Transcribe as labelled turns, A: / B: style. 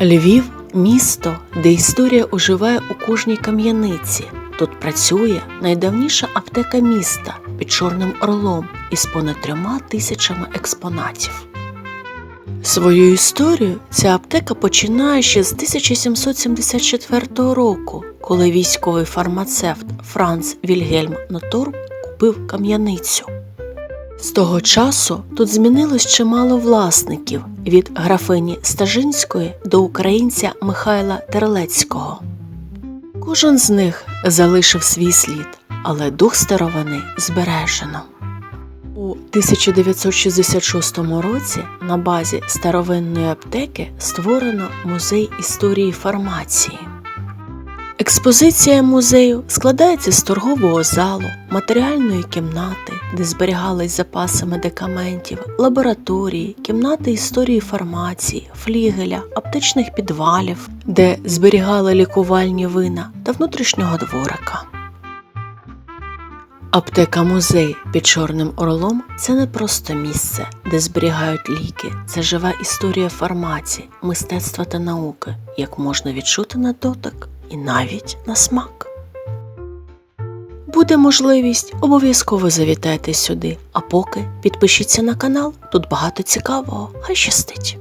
A: Львів місто, де історія оживає у кожній кам'яниці. Тут працює найдавніша аптека міста під Чорним Орлом із понад трьома тисячами експонатів. Свою історію ця аптека починає ще з 1774 року, коли військовий фармацевт Франц Вільгельм Нотурм купив кам'яницю. З того часу тут змінилось чимало власників від графині Стажинської до українця Михайла Терлецького. Кожен з них залишив свій слід, але дух старовини збережено. У 1966 році на базі старовинної аптеки створено музей історії фармації. Експозиція музею складається з торгового залу, матеріальної кімнати, де зберігались запаси медикаментів, лабораторії, кімнати історії фармації, флігеля, аптечних підвалів, де зберігали лікувальні вина та внутрішнього дворика. Аптека музей під Чорним Орлом це не просто місце, де зберігають ліки, це жива історія фармації, мистецтва та науки, як можна відчути на дотик і навіть на смак. Буде можливість, обов'язково завітайте сюди, а поки підпишіться на канал, тут багато цікавого, хай щастить!